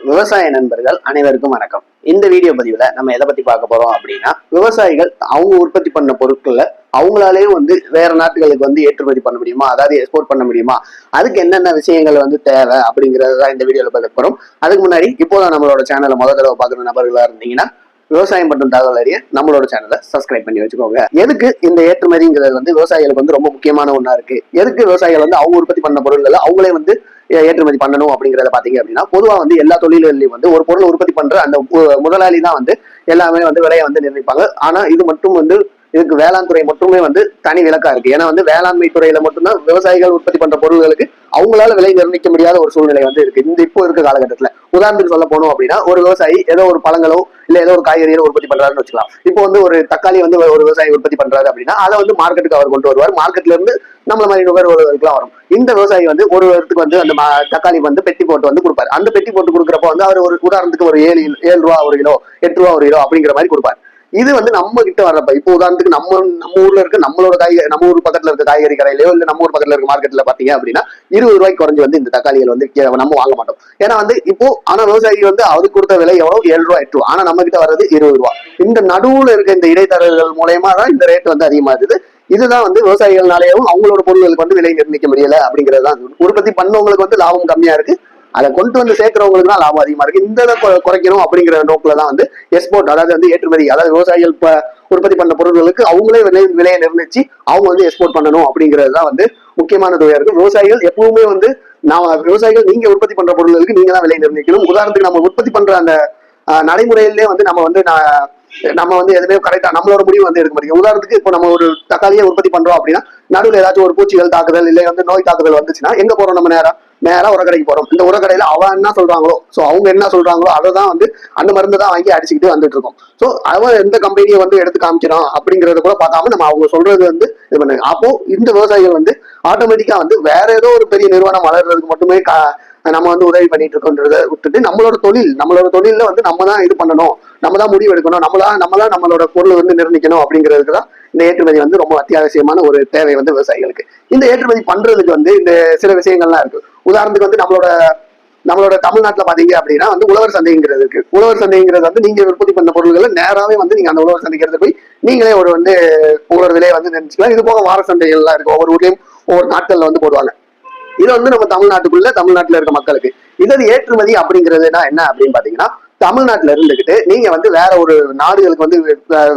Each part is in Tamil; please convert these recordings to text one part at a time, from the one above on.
விவசாய நண்பர்கள் அனைவருக்கும் வணக்கம். இந்த வீடியோ பதிவுல நம்ம எதை பத்தி பார்க்க போறோம் அப்படின்னா விவசாயிகள் அவங்க உற்பத்தி பண்ண பொருட்கள்ல அவங்களாலேயே வந்து வேற நாட்டுகளுக்கு வந்து ஏற்றுமதி பண்ண முடியுமா? அதாவது எக்ஸ்போர்ட் பண்ண முடியுமா? அதுக்கு என்னென்ன விஷயங்கள் வந்து தேவை அப்படிங்கறதுதான் இந்த வீடியோல பார்க்க போறோம். அதுக்கு முன்னாடி இப்போதான் நம்மளோட சேனலை முதல் தடவை பார்க்குற நபர்களா இருந்தீங்கன்னா விவசாயம் மற்றும் தகவல் அறிய நம்மளோட சேனலை சப்ஸ்கிரைப் பண்ணி வச்சுக்கோங்க. எதுக்கு இந்த ஏற்றுமதிங்கிறது வந்து விவசாயிகளுக்கு வந்து ரொம்ப முக்கியமான ஒண்ணா இருக்கு? எதுக்கு விவசாயிகள் வந்து அவங்க உற்பத்தி பண்ண பொருள்களை அவங்களே வந்து ஏற்றுமதி பண்ணணும் அப்படிங்கறத பாத்தீங்க அப்படின்னா பொதுவா வந்து எல்லா தொழில்களையும் வந்து ஒரு பொருளை உற்பத்தி பண்ற அந்த முதலாளி தான் வந்து எல்லாமே வந்து விலையை வந்து நிர்ணயிப்பாங்க. ஆனா இது மட்டும் வந்து இதுக்கு வேளாண் துறை மட்டுமே வந்து தனி விளக்கா இருக்கு. ஏன்னா வந்து வேளாண்மை துறையில மட்டும்தான் விவசாயிகள் உற்பத்தி பண்ற பொருள்களுக்கு அவங்களால விலை நிர்ணயிக்க முடியாத ஒரு சூழ்நிலை வந்து இருக்கு. இந்த இப்போ இருக்க காலகட்டத்துல. உதாரணத்துக்கு சொல்ல போனோம் அப்படின்னா ஒரு விவசாயி ஏதோ ஒரு பழங்களோ இல்ல ஏதோ ஒரு காய்கறிகளோ உற்பத்தி பண்றாருன்னு வச்சுக்கலாம். இப்போ வந்து ஒரு தக்காளி வந்து ஒரு விவசாயி உற்பத்தி பண்றாரு அப்படின்னா அதை வந்து மார்க்கெட்டுக்கு அவர் கொண்டு வருவார். மார்க்கெட்ல இருந்து நம்மள மாதிரி நுகர்வோர்களுக்குலாம் வரும். இந்த விவசாயி வந்து ஒரு இடத்துக்கு வந்து அந்த தக்காளி வந்து பெட்டி போட்டு வந்து கொடுப்பாரு. அந்த பெட்டி போட்டு கொடுக்குறப்ப வந்து அவர் ஒரு உதாரணத்துக்கு ஒரு ஏழு ஏழு ரூபா ஒரு கிலோ எட்டு ரூபா ஒரு கிலோ அப்படிங்கிற மாதிரி கொடுப்பாரு. இது வந்து நம்ம கிட்ட வர்றப்ப இப்போ உதாரணத்துக்கு நம்ம நம்ம ஊர்ல இருக்க நம்மளோட காய்கறி நம்ம ஊர் பக்கத்துல இருக்க காய்கறி கடையிலயோ இல்ல நம்ம ஊர் பக்கத்துல இருக்க மார்க்கெட்ல பாத்தீங்க அப்படின்னா இருபது ரூபாய்க்கு குறைஞ்சு வந்து இந்த தக்காளிகள் வந்து நம்ம வாங்க மாட்டோம். ஏன்னா வந்து இப்போ ஆனா விவசாயி வந்து அவருக்கு கொடுத்த விலை எவ்வளவு? ஏழு ரூபா எட்டு ரூபா. ஆனா நம்ம கிட்ட வர்றது இருபது ரூபா. இந்த நடுவுல இருக்க இந்த இடைத்தரகர்கள் மூலயமா தான் இந்த ரேட் வந்து அதிகமாகுது. இதுதான் வந்து விவசாயிகள்னாலேயும் அவங்களோட பொருட்களுக்கு வந்து விலை நிர்ணயிக்க முடியல அப்படிங்கிறது தான் உற்பத்தி பண்ணவங்களுக்கு வந்து லாபம் கம்மியா இருக்கு. அதை கொண்டு வந்து சேர்க்கிறவங்களுக்கு தான் லாபம் அதிகமா இருக்கு. இந்த இதை குறைக்கணும் அப்படிங்கிற நோக்கில தான் வந்து எக்ஸ்போர்ட் அதாவது வந்து ஏற்றுமதி அதாவது விவசாயிகள் உற்பத்தி பண்ண பொருட்களுக்கு அவங்களே விலை விலையை நிர்ணயிச்சு அவங்க வந்து எக்ஸ்போர்ட் பண்ணணும் அப்படிங்கிறது தான் வந்து முக்கியமான தொகையா இருக்கு. விவசாயிகள் எப்பவுமே வந்து நான் விவசாயிகள் நீங்க உற்பத்தி பண்ற பொருட்களுக்கு நீங்க தான் விலை நிர்ணயிக்கணும். உதாரணத்துக்கு நம்ம உற்பத்தி பண்ற அந்த நடைமுறையிலே வந்து நம்ம வந்து நான் நம்ம வந்து எதுவுமே கரெக்டா நம்மளோட முடிவு வந்து எடுக்க முடியும் உதாரணத்துக்கு இப்போ நம்ம ஒரு தக்காளியை உற்பத்தி பண்றோம் அப்படின்னா நடுவில் ஏதாச்சும் ஒரு பூச்சிகள் தாக்குதல் இல்லை வந்து நோய் தாக்குதல் வந்துச்சுன்னா எங்க போறோம் நம்ம நேரம் நேரா உரக்கடைக்கு போறோம். இந்த உரக்கடையில அவன் என்ன சொல்றாங்களோ சோ அவங்க என்ன சொல்றாங்களோ அதை தான் வந்து அந்த மருந்து தான் வாங்கி அடிச்சுக்கிட்டு வந்துட்டு இருக்கோம். சோ அவன் எந்த கம்பெனியை வந்து எடுத்து காமிக்கிறான் அப்படிங்கறத கூட பார்க்காம நம்ம அவங்க சொல்றது வந்து இது பண்ணுங்க அப்போ இந்த விவசாயிகள் வந்து ஆட்டோமேட்டிக்கா வந்து வேற ஏதோ ஒரு பெரிய நிறுவனம் வளர்றதுக்கு மட்டுமே கா- நம்ம வந்து உதவி பண்ணிட்டு இருக்கோன்றத விட்டுட்டு நம்மளோட தொழில் நம்மளோட தொழில வந்து நம்ம தான் இது பண்ணணும். நம்ம தான் முடிவு எடுக்கணும். நம்மளா நம்ம தான் நம்மளோட பொருள் வந்து நிர்ணயிக்கணும் அப்படிங்கிறதுக்கு தான் இந்த ஏற்றுமதி வந்து ரொம்ப அத்தியாவசியமான ஒரு தேவை வந்து விவசாயிகளுக்கு. இந்த ஏற்றுமதி பண்றதுக்கு வந்து இந்த சில விஷயங்கள்லாம் இருக்கு. உதாரணத்துக்கு வந்து நம்மளோட நம்மளோட தமிழ்நாட்டுல பாத்தீங்க அப்படின்னா வந்து உழவர் சந்தைங்கிறது இருக்கு. உழவர் சந்தைங்கிறது வந்து நீங்க உற்பத்தி பண்ண பொருள்களை நேராவே வந்து நீங்க அந்த உழவர் சந்தைக்கு போய் நீங்களே ஒரு வந்து உங்களோட விலையை வந்து நினைச்சுக்கலாம். இது போக வார சந்தைகள்லாம் இருக்கு. ஒவ்வொரு ஊர்லயும் ஒவ்வொரு நாட்கள்ல வந்து போடுவாங்க. இது வந்து நம்ம தமிழ்நாட்டுக்குள்ள தமிழ்நாட்டுல இருக்க மக்களுக்கு. இது ஏற்றுமதி அப்படிங்கிறதுனா என்ன அப்படின்னு பாத்தீங்கன்னா தமிழ்நாட்டுல இருந்துகிட்டு நீங்க வந்து வேற ஒரு நாடுகளுக்கு வந்து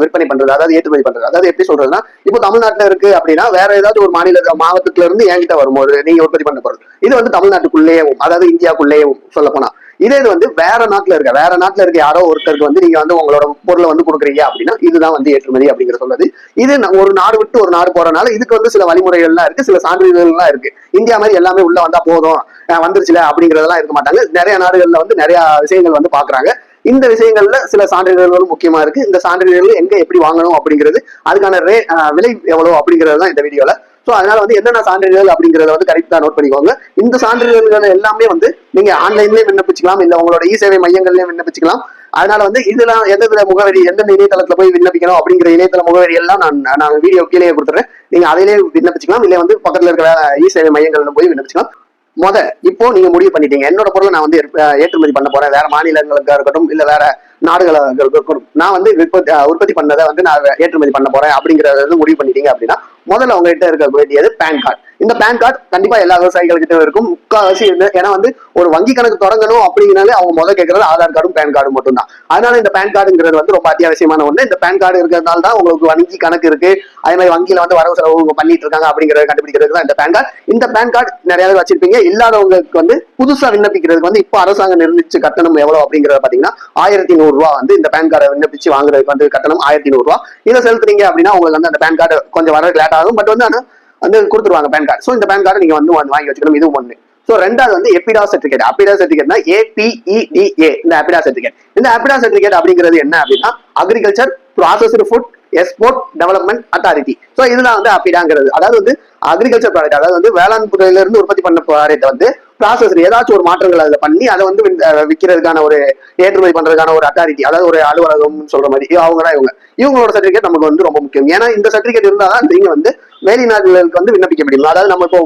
விற்பனை பண்றது அதாவது ஏற்றுமதி பண்றது. அதாவது எப்படி சொல்றதுன்னா இப்போ தமிழ்நாட்டுல இருக்கு அப்படின்னா வேற ஏதாவது ஒரு மாநில மாவட்டத்துல இருந்து என்கிட்ட வரும்போது நீங்க உற்பத்தி பண்ண போறது. இது வந்து தமிழ்நாட்டுக்குள்ளேயும் அதாவது இந்தியாக்குள்ளேயும் சொல்ல போனா. இதே இது வந்து வேற நாட்டுல இருக்க வேற நாட்டுல இருக்க யாரோ ஒருத்தருக்கு வந்து நீங்க வந்து உங்களோட பொருளை வந்து கொடுக்குறீங்க அப்படின்னா இதுதான் வந்து ஏற்றுமதி அப்படிங்கிற சொல்றது. இது ஒரு நாடு விட்டு ஒரு நாடு போறனால இதுக்கு வந்து சில வழிமுறைகள்லாம் இருக்கு சில சான்றிதழ்கள்லாம் இருக்கு. இந்தியா மாதிரி எல்லாமே உள்ள வந்தா போதும். வந்துருச்சுல அப்படிங்கறதெல்லாம் இருக்க மாட்டாங்க. நிறைய நாடுகள்ல வந்து நிறைய விஷயங்கள் வந்து பாக்குறாங்க. இந்த விஷயங்கள்ல சில சான்றிதழ்களும் முக்கியமா இருக்கு. இந்த சான்றிதழ்கள் எங்க எப்படி வாங்கணும் அப்படிங்கிறது அதுக்கான ரே விலை எவ்வளவு அப்படிங்கிறது தான் இந்த வீடியோல. சோ அதனால வந்து என்னென்ன சான்றிதழ் அப்படிங்கறத வந்து கரெக்டா நோட் பண்ணிக்கோங்க. இந்த சான்றிதழ்கள் எல்லாமே வந்து நீங்க ஆன்லைன்லயே விண்ணப்பிச்சுக்கலாம். இல்ல உங்களோட இ சேவை மையங்கள்லயும் விண்ணப்பிச்சுக்கலாம். அதனால வந்து இதெல்லாம் எந்தெந்த முகவரி எந்தெந்த இணையதளத்துல போய் விண்ணப்பிக்கணும் அப்படிங்கிற இணையதள முகவரி எல்லாம் நான் நான் வீடியோ கீழே கொடுத்துறேன். நீங்க அதிலேயே விண்ணப்பிச்சுக்கலாம். இல்ல வந்து பக்கத்துல இருக்கிற இ சேவை மையங்கள்ல போய் விண்ணப்பிச்சுக்கலாம். முத இப்போ நீங்க முடிவு பண்ணிட்டீங்க. என்னோட பொருளை நான் வந்து ஏற்றுமதி பண்ண போறேன். வேற மாநிலங்களுக்கா இருக்கட்டும் இல்ல வேற நாடுகளாக இருக்கட்டும். நான் வந்து உற்பத்தி உற்பத்தி பண்ணதை வந்து நான் ஏற்றுமதி பண்ண போறேன் அப்படிங்கறத வந்து முடிவு பண்ணிட்டீங்க அப்படின்னா முதல்ல உங்ககிட்ட இருக்க வேண்டியது பேன் கார்டு இந்த பேன் கார்டு கண்டிப்பா எல்லா விவசாயிகள்கிட்ட இருக்கும். முக்கால்வாசி ஏன்னா வந்து ஒரு வங்கி கணக்கு தொடங்கணும் அப்படிங்கனாலே அவங்க முதல் கேட்கறது ஆதார் கார்டும் பேன் கார்டும் மட்டும் தான் அதனால இந்த பேன் கார்டுங்கிறது வந்து ரொம்ப அத்தியாவசியமான ஒண்ணு. இந்த பேன் கார்டு இருக்கிறதுனால தான் உங்களுக்கு வங்கி கணக்கு இருக்கு. அதே மாதிரி வங்கியில வந்து வரவு செலவு பண்ணிட்டு இருக்காங்க அப்படிங்கறத கண்டுபிடிக்கிறதுக்கு தான் இந்த பேன் கார்டு இந்த பேன் கார்டு நிறைய பேர் வச்சிருப்பீங்க. இல்லாதவங்களுக்கு வந்து புதுசா விண்ணப்பிக்கிறதுக்கு வந்து இப்போ அரசாங்கம் நிர்ணயிச்ச கட்டணம் எவ்வளவு அப்படிங்கறத பாத்தீங்கன்னா ஆயிரத்தி நூறு ரூபா வந்து இந்த பேன் கார்டை விண்ணப்பிச்சு வாங்குறதுக்கு வந்து கட்டணம் ஆயிரத்தி நூறு ரூபா. இதை செலுத்துறீங்க அப்படின்னா உங்களுக்கு வந்து அந்த பேன் கார்டு கொஞ்சம் வர லேட் ஆகும். பட் வந்து ஆனால் வந்து கொடுத்துருவாங்க பேன் கார்டு ஸோ இந்த பேன் கார்டு நீங்கள் வந்து வாங்கி வாங்கி வச்சுக்கணும். இதுவும் ஒண்ணு ஸோ ரெண்டாவது வந்து எப்பிடா சர்டிஃபிகேட் அப்பிடா சர்டிஃபிகேட்னா ஏபிஇடிஏ இந்த அப்பிடா சர்டிஃபிகேட் இந்த அப்பிடா சர்டிஃபிகேட் அப்படிங்கிறது என்ன அப்படின்னா agriculture processed food export development authority so இதுதான் வந்து அப்பிடாங்கிறது அதாவது வந்து அக்ரிகல்ச்சர் ப்ராடக்ட் அதாவது வந்து வேளாண் துறையிலிருந்து உற்பத்தி பண்ண ப்ராடக்ட் வந்து ப்ராசஸ் ஏதாச்சும் ஒரு மாற்றங்கள் அதில் பண்ணி அதை வந்து விற்கிறதுக்கான விக்கிறதுக்கான ஒரு ஏற்றுமதி பண்றதுக்கான ஒரு அத்தாரிட்டி அதாவது ஒரு அலுவலகம் சொல்ற மாதிரி அவங்க தான் இவங்க. இவங்களோட சர்டிஃபிகேட் நமக்கு வந்து ரொம்ப முக்கியம். ஏன்னா இந்த சர்டிஃபிகேட் இருந்தால் தான் நீங்க வந்து வெளிநாடுகளுக்கு வந்து விண்ணப்பிக்க முடியும். அதாவது நம்ம இப்போ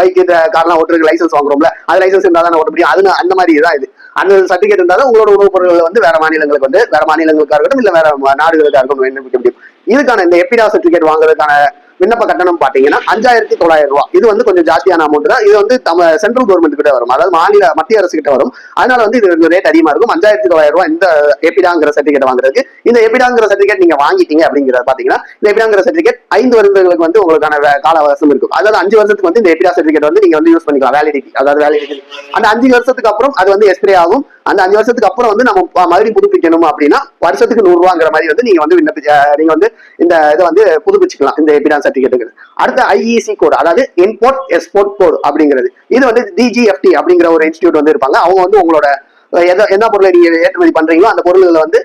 பைக் கார்லாம் ஓட்டுறதுக்கு லைசன்ஸ் வாங்குறோம்ல அது லைசன்ஸ் இருந்தால் தான் ஓட்ட முடியும். அது அந்த மாதிரி தான் இது. அந்த சர்டிஃபிகேட் இருந்தாலும் உங்களோட உணவுப் பொருட்கள் வந்து வேற மாநிலங்களுக்கு வந்து வேற மாநிலங்களுக்காக இருக்கட்டும் இல்ல வேற நாடுகளுக்காக இருக்கட்டும் விண்ணப்பிக்க முடியும். இதுக்கான இந்த எப்பிடா சர்டிஃபிகேட் வாங்குறதுக்கான விண்ணப்ப கட்டணம் பாத்தீங்கன்னா அஞ்சாயிரத்தி தொள்ளாயிரம் ரூபாய் இது வந்து கொஞ்சம் ஜாஸ்தியான அமௌண்ட் தான். இது வந்து தம சென்ட்ரல் கவர்மெண்ட் கிட்ட வரும். அதாவது மாநில மத்திய அரசு கிட்ட வரும். அதனால வந்து இது ரேட் அதிகமா இருக்கும். அஞ்சாயிரத்தி தொள்ளாயிரம் ரூபாய் இந்த எபிடாங்கிற சர்டிஃபிகேட் வாங்குறதுக்கு. இந்த எபிடாங்கிற சர்டிஃபிகேட் நீங்க வாங்கிட்டீங்க அப்படிங்கிறத பாத்தீங்கன்னா இந்த எபிடாங்கிற சர்டிபிகேட் ஐந்து வருடங்களுக்கு வந்து உங்களுக்கான கால அவகாசம் இருக்கும். அதாவது அஞ்சு வருஷத்துக்கு வந்து இந்த எபிடா சர்டிஃபிகேட் வந்து நீங்க வந்து யூஸ் பண்ணிக்கலாம். வேலிடிட்டி அதாவது வேலிடிட்டி அந்த அஞ்சு வருஷத்துக்கு அப்புறம் அது வந்து எக்ஸ்பிரே ஆகும். அந்த அஞ்சு வருஷத்துக்கு அப்புறம் வந்து நம்ம மாதிரி மறுபடியும் புதுப்பிக்கணும் அப்படின்னா வருஷத்துக்கு நூறு ரூபாங்கிற மாதிரி வந்து நீங்க வந்து விண்ணப்பி நீங்க வந்து இந்த இதை வந்து புதுப்பிச்சுக்கலாம். இந்த எபிடா சர்டிபிகேட்டுக்கு அடுத்த ஐஇசி கோடு அதாவது இம்போர்ட் எக்ஸ்போர்ட் கோடு அப்படிங்கிறது. இது வந்து டிஜிஎஃப்டி அப்படிங்கிற ஒரு இன்ஸ்டியூட் வந்து இருப்பாங்க. அவங்க வந்து உங்களோட அஹ், என்ன பொருளை நீங்க ஏற்றுமதி பண்றீங்களோ அந்த பொருள்களை வந்து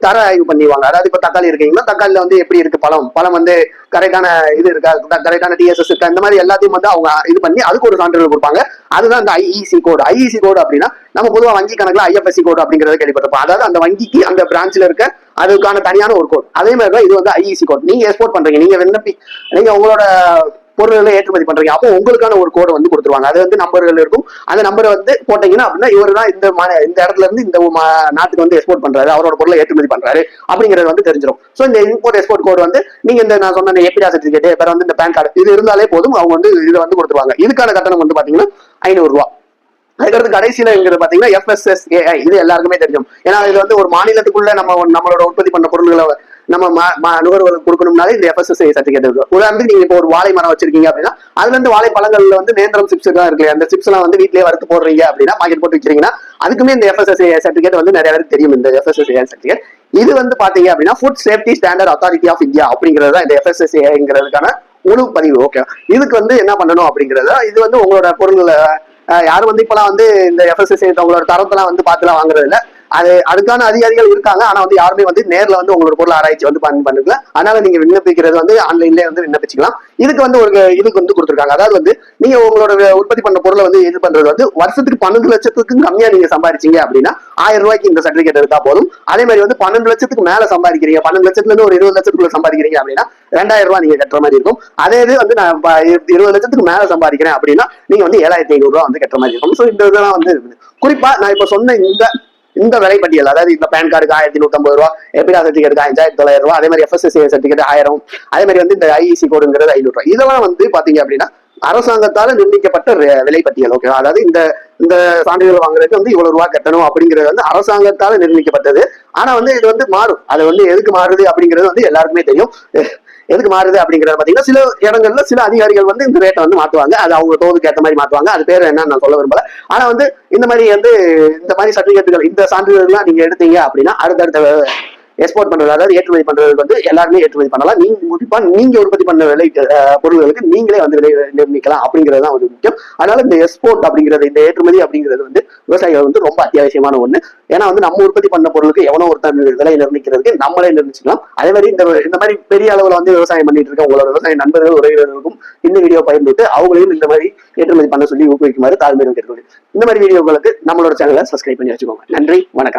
தர ஆய்வு பண்ணிடுவாங்க. அதாவது இப்ப தக்காளி இருக்கீங்கன்னா தக்காளில வந்து எப்படி இருக்கு பழம்? பழம் வந்து கரெக்டான இது இருக்கா? கரெக்டான டிஎஸ்எஸ் இருக்கா? இந்த மாதிரி எல்லாத்தையும் வந்து அவங்க இது பண்ணி அதுக்கு ஒரு சான்றிதழ் கொடுப்பாங்க. அதுதான் இந்த ஐஇசி கோடு ஐஇசி கோடு அப்படின்னா நம்ம பொதுவாக வங்கி கணக்குல ஐஎஃப்எஸ்சி கோடு அப்படிங்கறத கேள்விப்பட்டிருப்போம். அதாவது அந்த வங்கிக்கு அந்த பிரான்ச்ல இருக்க அதுக்கான தனியான ஒரு கோட் அதே மாதிரி தான் இது வந்து ஐஇசி கோட் நீங்க எக்ஸ்போர்ட் பண்றீங்க. நீங்க விண்ணப்பி நீங்க உங்களோட பொருள்களை ஏற்றுமதி பண்றீங்க. அப்போ உங்களுக்கான ஒரு கோடை வந்து கொடுத்துருவாங்க. அது வந்து நம்பர்கள் இருக்கும். அந்த நம்பரை வந்து போட்டீங்கன்னா அப்படின்னா இவர் தான் இந்த மா- இந்த இடத்துல இருந்து இந்த மா- நாட்டுக்கு வந்து எக்ஸ்போர்ட் பண்றாரு. அவரோட பொருளை ஏற்றுமதி பண்றாரு. அப்படிங்கிறது வந்து தெரிஞ்சிடும் ஸோ இந்த இம்போர்ட் எக்ஸ்போர்ட் கோடு வந்து நீங்க இந்த நான் சொன்ன எப்பிடா சர்டிஃபிகேட் அப்புறம் வந்து இந்த பேன் கார்டு இது இருந்தாலே போதும். அவங்க வந்து இதை வந்து கொடுத்துருவாங்க. இதுக்கான கட்டணம் வந்து பாத்தீங்கன்னா ஐநூறு ரூபா. அதுக்கடுத்து கடைசியில இருக்கிறது பாத்தீங்கன்னா எஃப்எஸ்எஸ்ஏஐ இது எல்லாருக்குமே தெரியும். ஏன்னா இது வந்து ஒரு மாநிலத்துக்குள்ள நம்ம நம்மளோட உற்பத்தி பண்ண பொருள்களை நம்ம ம- நுகர்வோருக்கு கொடுக்கணும்னாலே இந்த எஃப்எஸ்எஸ்ஐ சர்டிஃபிகேட் இருக்கு. உதாரணத்துக்கு நீங்க இப்போ ஒரு வாழை மரம் வச்சிருக்கீங்க அப்படின்னா அதுல இருந்து வாழை பழங்கள்ல வந்து நேந்திரம் சிப்ஸ் தான் இருக்கு அந்த சிப்ஸ் எல்லாம் வந்து வீட்லயே வறுத்து போடுறீங்க அப்படின்னா பாக்கெட் போட்டு வச்சிருக்கீங்கன்னா அதுக்குமே இந்த எஃப்எஸ்எஸ்ஐ சர்டிஃபிகேட் வந்து நிறைய பேருக்கு தெரியும் இந்த எஃப்எஸ்எஸ்ஐ சர்டிஃபிகேட் இது வந்து பாத்தீங்க அப்படின்னா food safety standard authority of India அப்படிங்கிறது தான் இந்த எஃப்எஸ்எஸ்ஐங்கிறதுக்கான முழு பதிவு ஓகே இதுக்கு வந்து என்ன பண்ணணும் அப்படிங்கிறது இது வந்து உங்களோட பொருள்களை யாரும் வந்து இப்பெல்லாம் வந்து இந்த எஃப்எஸ்எஸ் உங்களோட தரத்தெல்லாம் வந்து பார்த்துலாம் வாங்குறது இல்ல அது அதுக்கான அதிகாரிகள் இருக்காங்க. ஆனா வந்து யாருமே வந்து நேர்ல வந்து உங்களோட பொருள் ஆராய்ச்சி வந்து பண்ண அதனால நீங்க விண்ணப்பிக்கிறது வந்து ஆன்லைன்லேயே வந்து விண்ணப்பிச்சுக்கலாம். இதுக்கு வந்து ஒரு இதுக்கு வந்து கொடுத்துருக்காங்க. அதாவது வந்து நீங்க உங்களோட உற்பத்தி பண்ண பொருளை வந்து இது பண்றது வந்து வருஷத்துக்கு பன்னெண்டு லட்சத்துக்கு கம்மியா நீங்க சம்பாதிச்சீங்க அப்படின்னா ஆயிரம் ரூபாய்க்கு இந்த சர்டிபிகேட் இருக்கா போதும். அதே மாதிரி வந்து பன்னெண்டு லட்சத்துக்கு மேல சம்பாதிக்கிறீங்க. பன்னெண்டு லட்சத்துல இருந்து ஒரு இருபது லட்சத்துக்குள்ள சம்பாதிக்கிறீங்க அப்படின்னா ரெண்டாயிரம் ரூபாய் நீங்க கட்டுற மாதிரி இருக்கும். அதே இது வந்து நான் இருபது லட்சத்துக்கு மேல சம்பாதிக்கிறேன் அப்படின்னா நீங்க வந்து ஏழாயிரத்தி ஐநூறு ரூபாய் வந்து கட்டுற மாதிரி இருக்கும். ஸோ இந்த இதெல்லாம் வந்து குறிப்பா நான் இப்ப சொன்ன இந்த இந்த விலைப்பட்டியல் அதாவது இந்த பேன் கார்டுக்கு ஆயிரத்தி நூத்தம்பது ரூபா எபிடா சர்டிஃபிகேட் அஞ்சாயிரத்தி தொள்ளாயிரம் ரூபா அதே மாதிரி எஃப்எஸ்எஸ்ஏ சர்டிஃபிகேட் ஆயிரம் அதே மாதிரி வந்து இந்த ஐஇசி கோடுங்கிறது ஐநூறு ரூபா. இதெல்லாம் வந்து பாத்தீங்க அப்படின்னா அரசாங்கத்தால நிர்ணயிக்கப்பட்ட விலைப்பட்டியல் ஓகே அதாவது இந்த இந்த சான்றிதழ் வாங்குறதுக்கு வந்து இவ்வளவு ரூபா கட்டணும் அப்படிங்கிறது வந்து அரசாங்கத்தால நிர்ணயிக்கப்பட்டது. ஆனா வந்து இது வந்து மாறும். அது வந்து எதுக்கு மாறுது அப்படிங்கிறது வந்து எல்லாருக்குமே தெரியும். எதுக்கு மாறுது அப்படிங்கறத பாத்தீங்கன்னா சில இடங்கள்ல சில அதிகாரிகள் வந்து இந்த ரேட்டை வந்து மாத்துவாங்க. அது அவங்க தோதுக்கு ஏற்ற மாதிரி மாத்துவாங்க. அது பேர் என்னன்னு நான் சொல்ல விரும்பல. ஆனா வந்து இந்த மாதிரி வந்து இந்த மாதிரி சர்டிபிகேட்டுகள் இந்த சான்றிதழ்லாம் நீங்க எடுத்தீங்க அப்படின்னா அடுத்தடுத்த எக்ஸ்போர்ட் பண்றது அதாவது ஏற்றுமதி பண்றதுக்கு வந்து எல்லாருமே ஏற்றுமதி பண்ணலாம். நீங்க குறிப்பா நீங்க உற்பத்தி பண்ண விலை பொருள்களுக்கு நீங்களே வந்து விலை நிர்ணயிக்கலாம் அப்படிங்கிறது தான் வந்து முக்கியம். அதனால இந்த எக்ஸ்போர்ட் அப்படிங்கிறது இந்த ஏற்றுமதி அப்படிங்கிறது வந்து விவசாயிகள் வந்து ரொம்ப அத்தியாவசியமான ஒண்ணு. ஏன்னா வந்து நம்ம உற்பத்தி பண்ண பொருளுக்கு எவனோ ஒருத்தன் விலை நிர்ணயிக்கிறதுக்கு நம்மளே நிர்ணயிச்சுக்கலாம். அதே மாதிரி இந்த இந்த மாதிரி பெரிய அளவுல வந்து விவசாயம் பண்ணிட்டு இருக்க உங்களோட விவசாய நண்பர்கள் உறவினர்களுக்கும் இந்த வீடியோ பகிர்ந்துட்டு அவங்களையும் இந்த மாதிரி ஏற்றுமதி பண்ண சொல்லி ஊக்குவிக்குமாறு தாழ்மையிலும் கேட்டுக்கொண்டு இந்த மாதிரி வீடியோக்களுக்கு நம்மளோட சேனலை சப்ஸ்கிரைப் பண்ணி வச்சுக்கோங்க. நன்றி வணக்கம்.